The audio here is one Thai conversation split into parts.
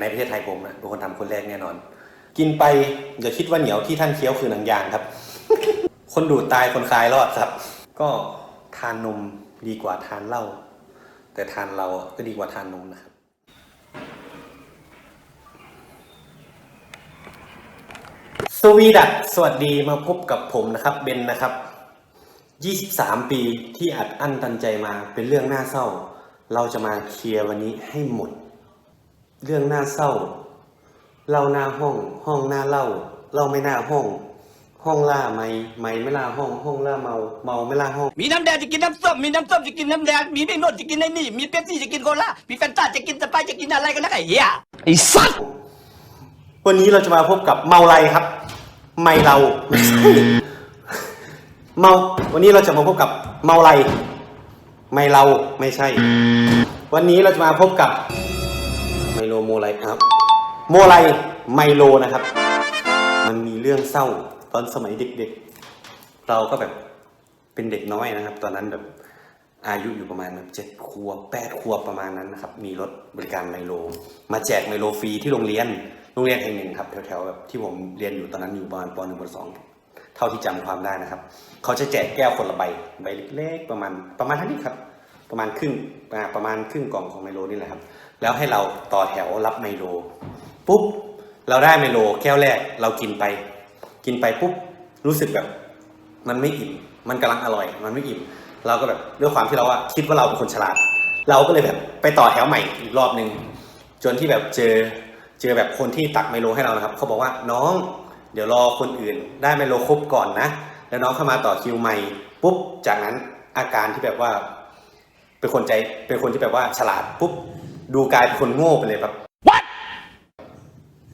ในประเทศไทยผมนะเป็นคนทำคนแรกแน่นอน กินไปอย่าคิดว่าเหนียวที่ท่านเคี้ยวคือหนังยางครับ คนดูดตายคนคลายรอดครับ ก็ทานนมดีกว่าทานเหล้าแต่ทานเราก็ดีกว่าทานนมนะครับสวีดัตสวัสดีมาพบกับผมนะครับเบนนะครับ 23 ปีที่อัดอั้นตันใจมาเป็นเรื่องน่าเศร้า เราจะมาเคลียร์วันนี้ให้หมด เรื่องน่าเศร้า เล่าหน้าห้อง ห้องหน้าเล่า เล่าไม่หน้าห้อง ห้องล่าไม่ไม่ไม่ล่าห้อง ห้องล่าเมา เมาไม่ล่าห้อง มีน้ำแดงจะกินน้ำส้มมีน้ำส้มจะกินน้ำแดงมีไม่นวดจะกินไอ้นี่ มีเป๊ปซี่จะกินโคลามีแฟนตาจะกินสไปร์จะกินอะไรกันนะไอ้เหี้ยไอ้สัสวันนี้เราจะมาพบกับเมาไรครับ ไม่เราไม่ใช่เมา วันนี้เราจะมาพบกับเมาไร ไม่เราไม่ใช่ วันนี้เราจะมาพบกับ ไมโลโมไลครับ โมไลไมโลนะครับ มันมีเรื่องเศร้าตอนสมัยเด็กๆ เราก็แบบเป็นเด็กน้อยนะครับ ตอนนั้นแบบอายุอยู่ประมาณแบบเจ็ดขวบแปดขวบประมาณนั้นนะครับ มีรถบริการไมโล มาแจกไมโลฟรีที่โรงเรียนโรงเรียนแห่งหนึ่งครับแถวๆแบบที่ผมเรียนอยู่ตอนนั้นอยู่ประมาณปหนึ่งปสองเท่าที่จำความได้นะครับ เขาจะแจกแก้วคนละใบใบเล็กๆประมาณประมาณเท่านี้ครับ ประมาณครึ่งประมาณครึ่งกล่องของไมโลนี่แหละครับ แล้วให้เราต่อแถวรับไมโลปุ๊บเราได้ไมโลแก้วแรกเรากินไป กินไปปุ๊บรู้สึกแบบ มันไม่อิ่มมันกำลังอร่อย มันไม่อิ่ม เราก็แบบด้วยความที่เราอะคิดว่าเราเป็นคนฉลาด เราก็เลยแบบไปต่อแถวใหม่อีกรอบหนึ่งจนที่แบบเจอเจอแบบคนที่ตักไมโลให้เรานะครับเขาบอกว่าน้องเดี๋ยวรอคนอื่น ได้ไมโลครบก่อนนะ แล้วน้องเข้ามาต่อคิวใหม่ปุ๊บจากนั้นอาการที่แบบว่า เป็นคนใจเป็นคนที่แบบว่าฉลาดปุ๊บ ดูกลายเป็นคนโง่ไปเลยแบบ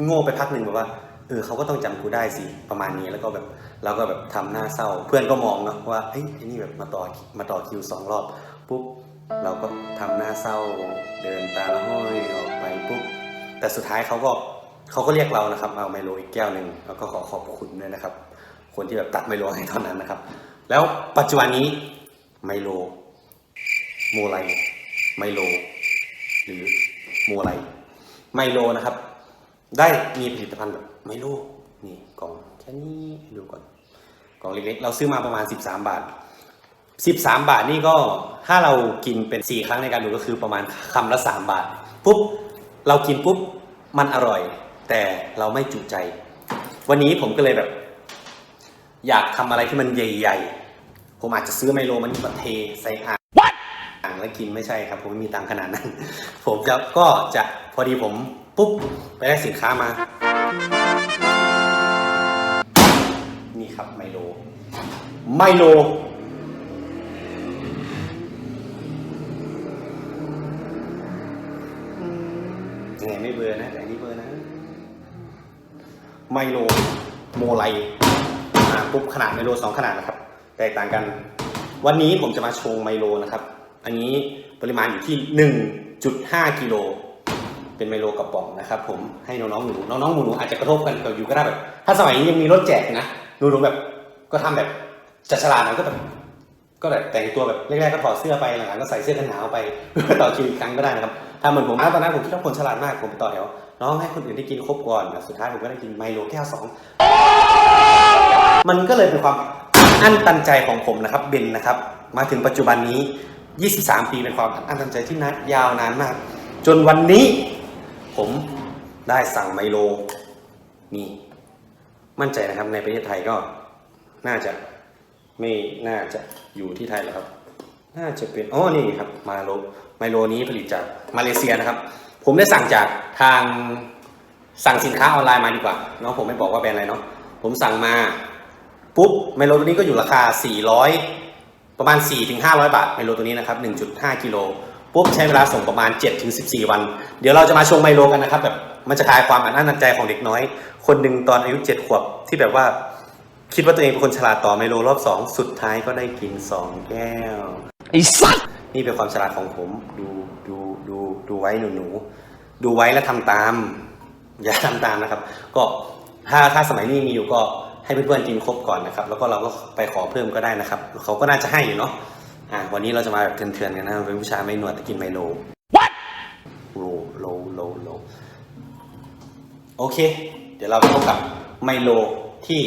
โง่ไปพักหนึ่งแบบว่าเออเขาก็ต้องจำกูได้สิประมาณนี้แล้วก็แบบเราก็แบบทำหน้าเศร้า เพื่อนก็มองเนาะว่าเฮ้ยไอ้นี่แบบมาต่อมาต่อคิวสองรอบปุ๊บเราก็ทำหน้าเศร้าเดินตาละห้อยออกไปปุ๊บแต่สุดท้ายเขาก็เขาก็เรียกเรานะครับ เอาไมโลอีกแก้วหนึ่งแล้วก็ขอขอบคุณด้วยนะครับ คนที่แบบตักไมโลให้เท่านั้นนะครับ แล้วปัจจุบันนี้ไมโลโมไลไมโล หรือโมไลไมโลนะครับ ได้มีผลิตภัณฑ์แบบไมโลนี่กล่องแค่นี้ดูก่อนกล่องเล็กๆ เราซื้อมาประมาณ 13 บาท 13 บาทนี่ก็ถ้าเรากินเป็น 4 ครั้งในการดูก็คือประมาณคำละ 3 บาทปุ๊บเรากินปุ๊บมันอร่อย แต่เราไม่จุใจ วันนี้ผมก็เลยแบบ อยากทำอะไรที่มันใหญ่ ๆ ผมอาจจะซื้อไมโลมันมาเทใส่อ่างอ่าง แล้วกินไม่ใช่ครับ ผมไม่มีตังขนาดนั้น ผมจะก็จะพอดีผมปุ๊บไปได้สินค้ามา นี่ครับไมโล ไมโลยังไงไม่เบอร์นะแต่อันนี้เบอร์นะ ไมโลโมไลมาปุ๊บขนาดไมโลสองขนาดนะครับ แตกต่างกัน วันนี้ผมจะมาชงไมโลนะครับ อันนี้ปริมาณอยู่ที่ 1.5กิโลเป็นไมโลกระป๋องนะครับ ผมให้น้องๆหนูน้องๆหนูๆอาจจะกระทบกันกับอยู่ก็ได้แบบ ถ้าสมัยนี้ยังมีรถแจกนะหนูๆแบบก็ทำแบบจัดฉลาดหน่อยก็แบบก็แบบแต่งตัวแบบแรกๆก็ถอดเสื้อไปหลังๆก็ใส่เสื้อกันหนาวไปต่อคิวอีกครั้งก็ได้นะครับถ้าเหมือนผมนะตอนนั้นผมคิดว่าคนฉลาดมากผมไปต่อแถวน้องให้คนอื่นได้กินครบก่อนแต่สุดท้ายผมก็ได้กินไมโลแก้วสองมันก็เลยเป็นความอั้นตันใจของผมนะครับเบนนะครับ มาถึงปัจจุบันนี้ 23 ปีเป็นความอั้นตันใจที่นานยาวนานมาก จนวันนี้ผมได้สั่งไมโลนี่มั่นใจนะครับในประเทศไทยก็น่าจะไม่น่าจะอยู่ที่ไทยหรอกครับ น่าจะเป็นอ๋อนี่ครับมาโลไมโลนี้ผลิตจากมาเลเซียนะครับ ผมได้สั่งจากทางสั่งสินค้าออนไลน์มาดีกว่าเนาะผมไม่บอกว่าแบรนด์อะไรเนาะผมสั่งมาปุ๊บไมโลตัวนี้ก็อยู่ราคา 400 ประมาณ 4-500 บาทไมโลตัวนี้นะครับ 1.5 กิโลปุ๊บใช้เวลาส่งประมาณ 7-14 วัน เดี๋ยวเราจะมาชงไมโลกันนะครับแบบมันจะคลายความอัดอั้นตันใจของเด็กน้อย คนหนึ่งตอนอายุ 7 ขวบที่แบบว่า คิดว่าตัวเองเป็นคนฉลาดต่อไมโลรอบ 2 สุดท้ายก็ได้กิน 2 แก้วไอ้สัสนี่เป็นความฉลาดของผมดูดูดูดูไว้หนูหนูๆดูไว้แล้วทำตาม อย่าทำตามนะครับ ก็ถ้าถ้าสมัยนี้มีอยู่ก็ ให้เพื่อนๆกินครบก่อนนะครับ แล้วก็เราก็ไปขอเพิ่มก็ได้นะครับ เขาก็น่าจะให้อยู่เนาะอ่าวันนี้เราจะมาแบบเถื่อนๆกันนะเป็นผู้ชายไม่หนวดแต่กินไมโลโลโลโลโลโอเค เดี๋ยวเราไปพบกับไมโลที่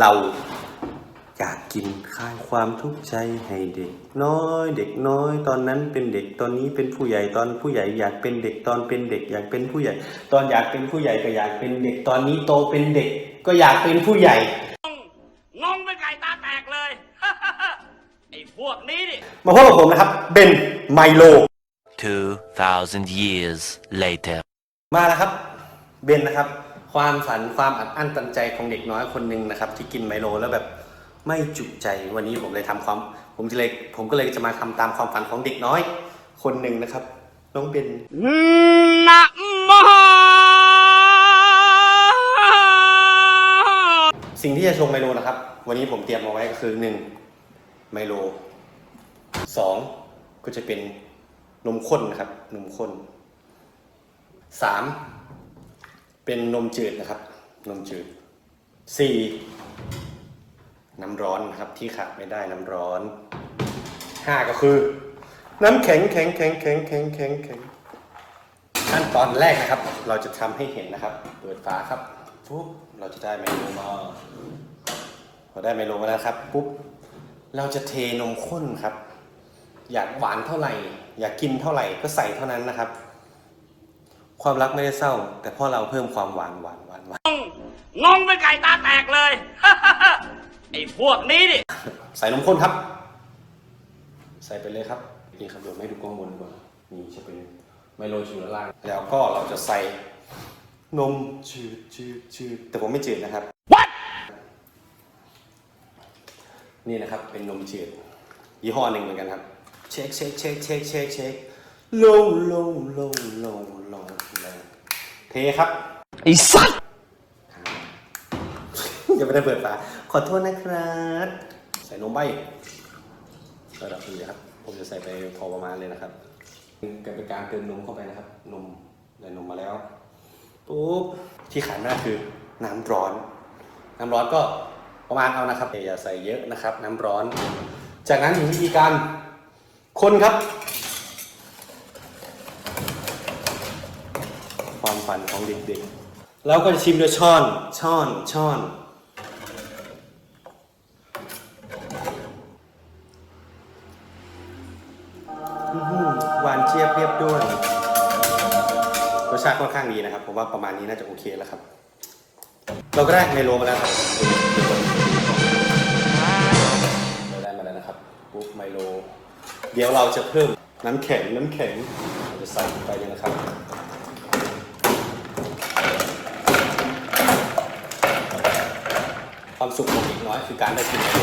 เราอยากกินคลายความทุกข์ใจให้เด็กน้อย เด็กน้อย ตอนนั้นเป็นเด็กตอนนี้เป็นผู้ใหญ่ตอนผู้ใหญ่อยากเป็นเด็กตอนเป็นเด็ก อยากเป็นผู้ใหญ่ ตอนอยากเป็นผู้ใหญ่ก็อยากเป็นเด็กตอนนี้โตเป็นเด็ก ก็อยากเป็นผู้ใหญ่ งงเป็นไก่ตาแตกเลย ไอ้พวกนี้นี่มาพบกับผมนะครับ เบนไมโล 2,000 years later. มาแล้วครับ เบนนะครับ ความฝันความอัดอั้นตันใจของเด็กน้อยคนหนึ่งนะครับ ที่กินไมโลแล้วแบบไม่จุใจวันนี้ผมเลยทำความ ผมจะเลยผมก็เลยจะมาทำตามความฝันของเด็กน้อย คนหนึ่งนะครับ น้องเบน สิ่งที่จะชงไมโลนะครับ วันนี้ผมเตรียมมาไว้ก็คือหนึ่งไมโลสองก็จะเป็นนมข้นนะครับ นมข้นสามเป็นนมจืดนะครับ นมจืดสี่น้ำร้อนนะครับที่ขาดไม่ได้น้ำร้อนห้าก็คือ น้ำแข็งแข็งแข็งแข็งแข็งแข็งแข็งขั้นตอนแรกนะครับ เราจะทำให้เห็นนะครับ เปิดฝาครับปุ๊บ เราจะได้ไมโลมาพอได้ไมโลมาแล้วครับปุ๊บเราจะเทนมข้นครับ อยากหวานเท่าไหร่ อยากกินเท่าไหร่ก็ใส่เท่านั้นนะครับ ความรักไม่ได้เศร้า แต่เพราะเราเพิ่มความหวานหวานหวานหวานงงเป็นไก่ตาแตกเลยไอ้พวกนี้นี่ใส่นมข้นครับ ใส่ไปเลยครับนี่ครับเดี๋ยวไม่ดูกล้องบนก่อนนี่จะเป็นไมโลอยู่ด้านล่างแล้วก็เราจะใส่ นมจืดจืดจืดแต่ผมไม่จืดนะครับ What นี่นะครับเป็นนมจืดยี่ห้อหนึ่งเหมือนกันครับ เช็คเช็คเช็คเช็คเช็คเช็คลงลงลงลงลงลงเทครับไอ้สัตว์ยังไม่ได้เปิดฝาขอโทษนะครับ ใส่นมใบระดับนี้ครับผมจะใส่ไปพอประมาณเลยนะครับการเป็นการเติมนมเข้าไปนะครับ นมได้นมมาแล้ว ปุ๊บที่ขายหน้าคือน้ำร้อน น้ำร้อนก็ประมาณเอานะครับอย่าใส่เยอะนะครับ น้ำร้อน จากนั้นถึงวิธีการคนครับ ความฝันของเด็กๆแล้วก็จะชิมด้วยช้อนช้อนช้อนาติค่อนข้างดีนะครับผมว่าประมาณนี้น่าจะโอเคแล้วครับ เราก็ได้ไมโลมาแล้วครับเราได้มาแล้วนะครับปุ๊บไมโล เดี๋ยวเราจะเพิ่มน้ำแข็งน้ำแข็งเราจะใส่ลงไปเลยนะครับความสุขของเด็กน้อยคือการได้กินไมโล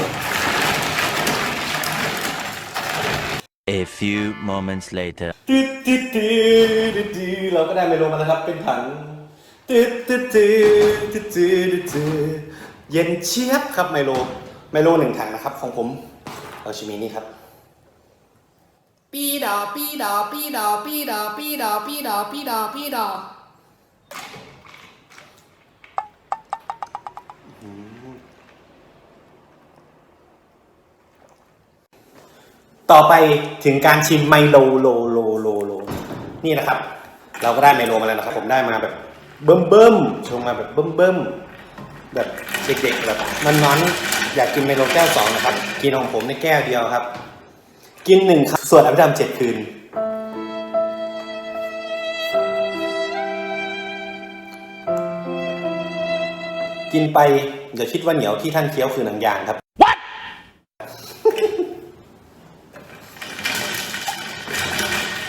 A few moments later ติดติดเราก็ได้ไมโลมาแล้วครับ เป็นถังเย็นเชียบครับไมโลไมโลหนึ่งถังนะครับ ของผมเอาชิมีนี่ครับปีดอปีดอปีดอปีดอปีดอปีดอปีดอปีดอ ต่อไปถึงการชิมไมโลโลโลโลโลนี่นะครับ เราก็ได้ไมโลมาแล้วนะครับ ผมได้มาแบบเบิ่มเบิ่มชงมาแบบเบิ่มเบิ่มแบบเด็กๆแบบมันนอนๆอยากกินไมโลแก้วสองนะครับ กินของผมในแก้วเดียวครับ กินหนึ่งครับส่วนอภิธรรมเจ็ดคืน กินไปอย่าคิดว่าเหนียวที่ท่านเคี้ยวคือหนังยางครับ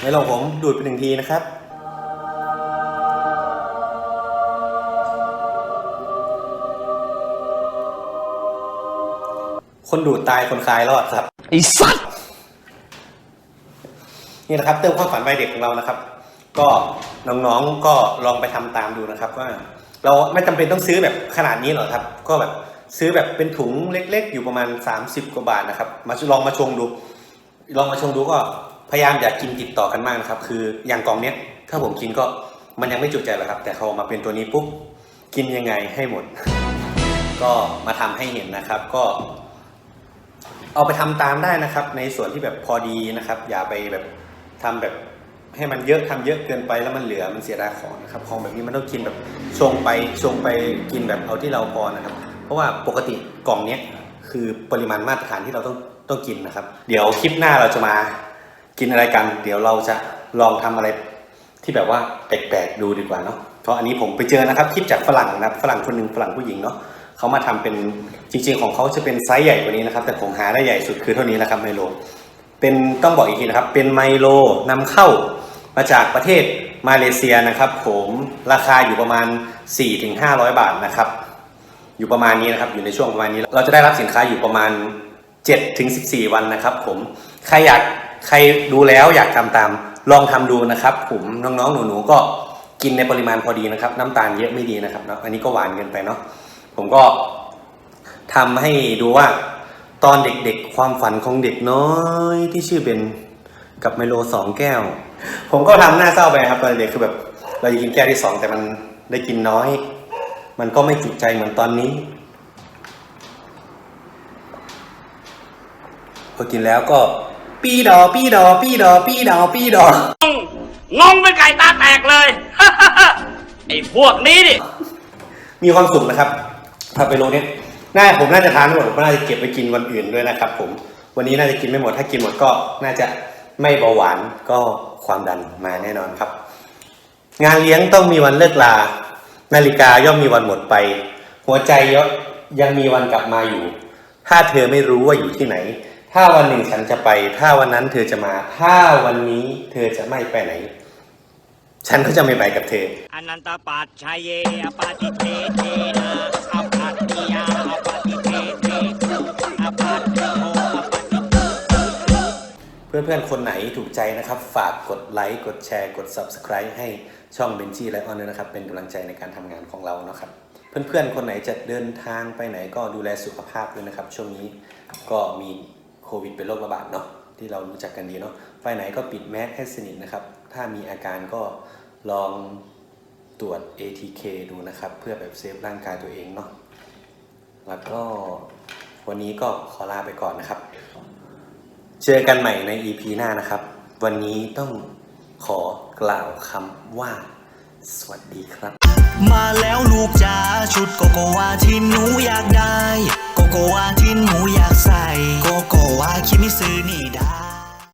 ไม่ลองผมดูดไปหนึ่งทีนะครับ คนดูดตายคนคลายรอดครับไอ้สัตว์นี่นะครับ เติมความฝันวัยเด็กของเรานะครับ ก็น้องๆก็ลองไปทำตามดูนะครับ ว่า เราไม่จำเป็นต้องซื้อแบบขนาดนี้หรอกครับ ก็แบบซื้อแบบเป็นถุงเล็ก ๆ อยู่ประมาณ 30 กว่าบาทนะครับ มาลองมาชงดู ลองมาชงดูก็ พยายามอย่ากกินติดต่อกันมากนะครับ คืออย่างกล่องเนี้ยถ้าผมกินก็มันยังไม่จุใจหรอกครับ แต่เขามาเป็นตัวนี้ปุ๊บกินยังไงให้หมด ก็มาทำให้เห็นนะครับ ก็ เอาไปทำตามได้นะครับ ในส่วนที่แบบพอดีนะครับ อย่าไปแบบทำแบบให้มันเยอะทำเยอะเกินไปแล้วมันเหลือมันเสียดายของนะครับของแบบนี้มันต้องกินแบบชงไปชงไปกินแบบเอาที่เราพอนะครับ เพราะว่าปกติกล่องเนี้ยคือปริมาณมาตรฐานที่เราต้องต้องกินนะครับ เดี๋ยวคลิปหน้าเราจะมา กินอะไรกัน เดี๋ยวเราจะลองทำอะไรที่แบบว่าแปลกๆดูดีกว่าเนาะเพราะอันนี้ผมไปเจอนะครับคลิปจากฝรั่งนะครับฝรั่งคนหนึ่งฝรั่งผู้หญิงเนาะเขามาทำเป็นจริง ๆ ของเขาจะเป็นไซส์ใหญ่กว่านี้นะครับ แต่ผมหาได้ใหญ่สุดคือเท่านี้แหละครับไมโล เป็นต้องบอกอีกทีนะครับ เป็นไมโลนำเข้ามาจากประเทศมาเลเซียนะครับ ผมราคาอยู่ประมาณ 4-500 บาทนะครับ อยู่ประมาณนี้นะครับอยู่ในช่วงประมาณนี้ เราจะได้รับสินค้าอยู่ประมาณ7-14 วันนะครับ ผมใครอยาก ใครดูแล้วอยากทำตามลองทำดูนะครับ ผมน้องๆหนูๆก็กินในปริมาณพอดีนะครับ น้ำตาลเยอะไม่ดีนะครับเนาะอันนี้ก็หวานเกินไปเนาะผมก็ทำให้ดูว่าตอนเด็กๆความฝันของเด็กน้อยที่ชื่อเบนกับไมโลสองแก้ว ผมก็ทำหน้าเศร้าไปครับตอนเด็กคือแบบเราจะกินแก้วที่สองแต่มันได้กินน้อย มันก็ไม่จุใจเหมือนตอนนี้พอกินแล้วก็ ปีดอปีดอปีดอปีดอปีดองงเป็นไก่ตาแตกเลย ไอ้พวกนี้ดิมีความสุขนะครับถ้าไปโรงเนี้ยน่าผมน่าจะทานไม่หมดผมน่าจะเก็บไปกินวันอื่นด้วยนะครับ ผม วันนี้น่าจะกินไม่หมดถ้ากินหมดก็น่าจะไม่เบาหวานก็ความดันมาแน่นอนครับ งานเลี้ยงต้องมีวันเลิกลา นาฬิกาย่อมมีวันหมดไป หัวใจยศยังมีวันกลับมาอยู่ ถ้าเธอไม่รู้ว่าอยู่ที่ไหน ถ้าวันหนึ่งฉันจะไป ถ้าวันนั้นเธอจะมา ถ้าวันนี้เธอจะไม่ไปไหน ฉันก็จะไม่ไปกับเธออนันตปัจชัยเยอปาติเทเทนะอปัตติยาอปาติเทเทอปัตติโมอปาติเพื่อนๆ คนไหนถูกใจนะครับ ฝากกดไลค์ กดแชร์ กด Subscribe ให้ช่องเบนจี้ไลออนด้วยนะครับ เป็นกำลังใจในการทำงานของเรานะครับ เพื่อนๆ คนไหนจะเดินทางไปไหนก็ดูแลสุขภาพด้วยนะครับ ช่วงนี้ก็มี โควิดเป็นโรคระบาดเนาะที่เรารู้จักกันดีเนาะไปไหนก็ปิดแมสให้สนิทนะครับ ถ้ามีอาการก็ลองตรวจ ATK ดูนะครับ เพื่อแบบเซฟร่างกายตัวเองเนาะแล้วก็วันนี้ก็ขอลาไปก่อนนะครับ เจอกันใหม่ใน EP หน้านะครับ วันนี้ต้องขอกล่าวคำว่า สวัสดีครับ มาแล้วลูกจ๋าชุดโกโกวาที่หนูอยากได้ โกวาทิ้นหมูอยากใส่ โกโกวาคิมิซื้อนี่ได้